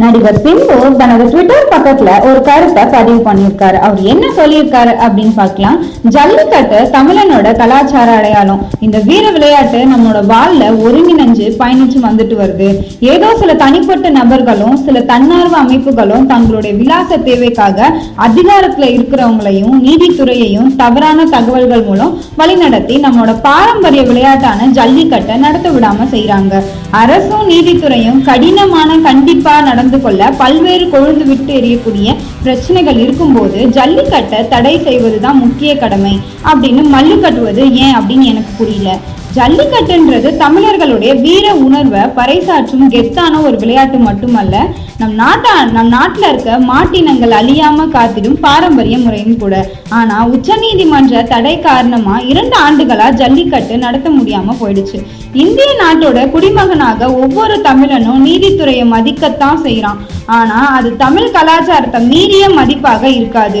நடிகர் சிம்பு தனது ட்விட்டர் பக்கத்துல ஒரு கருத்தை பதிவு பண்ணியிருக்காரு. அவர் என்ன சொல்லியிருக்காரு அப்படின்னு பார்க்கலாம். ஜல்லிக்கட்டு தமிழனோட கலாச்சார அடையாளம். இந்த வீர விளையாட்டு நம்மளோட வாழ்ல ஒருங்கிணைஞ்சு பயணிச்சு வந்துட்டு வருது. ஏதோ சில தனிப்பட்ட நபர்களும் சில தன்னார்வ அமைப்புகளும் தங்களுடைய விலாச தேவைக்காக அதிகாரத்துல இருக்கிறவங்களையும் நீதித்துறையையும் தவறான தகவல்கள் மூலம் வழிநடத்தி நம்மளோட பாரம்பரிய விளையாட்டான ஜல்லிக்கட்டை நடத்த விடாம செய்யறாங்க அரசும் நீதித்துறையும் கடினமான கண்டிப்பா நடந்து கொள்ள பல்வேறு கொழுந்து விட்டு எரியக்கூடிய பிரச்சனைகள் இருக்கும்போது ஜல்லிக்கட்டை தடை செய்வதுதான் முக்கிய கடமை. அப்படின்னு மல்லு கட்டுவது ஏன் அப்படின்னு எனக்கு புரியல. ஜல்லிக்கட்டுன்றது தமிழர்களுடைய வீர உணர்வை பறைசாற்றும் கெத்தான ஒரு விளையாட்டு மட்டுமல்ல நம் நாட்டா நம் நாட்டில் இருக்க மாட்டினங்கள் அழியாம காத்திடும் பாரம்பரிய முறையும் கூட. ஆனா உச்சநீதிமன்ற தடை காரணமா இரண்டு ஆண்டுகளா ஜல்லிக்கட்டு நடத்த முடியாம போயிடுச்சு. இந்திய நாட்டோட குடிமகனாக ஒவ்வொரு தமிழனும் நீதித்துறையை மதிக்கத்தான் செய்யறான் ஆனா அது தமிழ் கலாச்சாரத்தை மீறிய மதிப்பாக இருக்காது.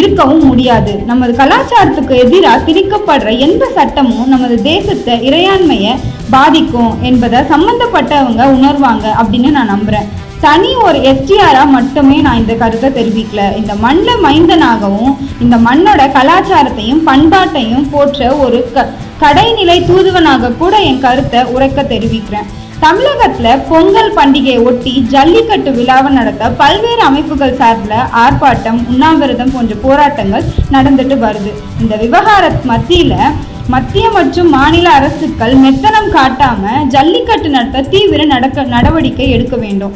இருக்கவும் முடியாது. நமது கலாச்சாரத்துக்கு எதிராக திணிக்கப்படுற எந்த சட்டமும் நமது தேசத்தை இறையாண்மையை பாதிக்கும் என்பதை சம்பந்தப்பட்டவங்க உணர்வாங்க அப்படின்னு நான் நம்புறேன். தனி ஒரு எஸ்டிஆராக மட்டுமே நான் இந்த கருத்தை தெரிவிக்கல. இந்த மண்ணில் மைந்தனாகவும் இந்த மண்ணோட கலாச்சாரத்தையும் பண்பாட்டையும் போற்ற ஒரு க கடைநிலை தூதுவனாக கூட என் கருத்தை உரைக்க தெரிவிக்கிறேன். தமிழகத்துல பொங்கல் பண்டிகையை ஒட்டி ஜல்லிக்கட்டு விழாவை நடத்த பல்வேறு அமைப்புகள் சார்பில் ஆர்ப்பாட்டம் உண்ணாவிரதம் போன்ற போராட்டங்கள் நடந்துட்டு வருது. இந்த விவகார மத்தியில மத்திய மற்றும் மாநில அரசுகள் மெத்தனம் காட்டாம ஜல்லிக்கட்டு நடத்த தீவிர நடக்க நடவடிக்கை எடுக்க வேண்டும்.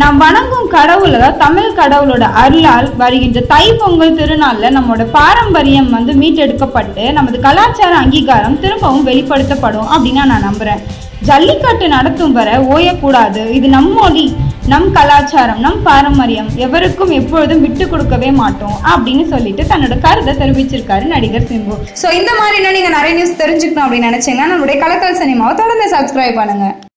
நாம் வணங்கும் கடவுள தமிழ் கடவுளோட அருளால் வருகின்ற தை பொங்கல் திருநாள்ல நம்மளோட பாரம்பரியம் வந்து மீட்டெடுக்கப்பட்டு நமது கலாச்சார அங்கீகாரம் திரும்பவும் வெளிப்படுத்தப்படும் அப்படின்னு நான் நம்புறேன். ஜல்லிக்கட்டு நடத்தும் வரை ஓயக்கூடாது. இது நம் மொழி நம் கலாச்சாரம் நம் பாரம்பரியம். எவருக்கும் எப்பொழுதும் விட்டு கொடுக்கவே மாட்டோம் அப்படின்னு சொல்லிட்டு தன்னோட கருத்தை தெரிவிச்சிருக்காரு நடிகர் சிம்பு. ஸோ இந்த மாதிரி இன்னும் நீங்கள் நிறைய நியூஸ் தெரிஞ்சுக்கணும் அப்படின்னு நினைச்சீங்கன்னா நம்மளுடைய கலக்கல் சினிமாவை தொடர்ந்து சப்ஸ்கிரைப் பண்ணுங்கள்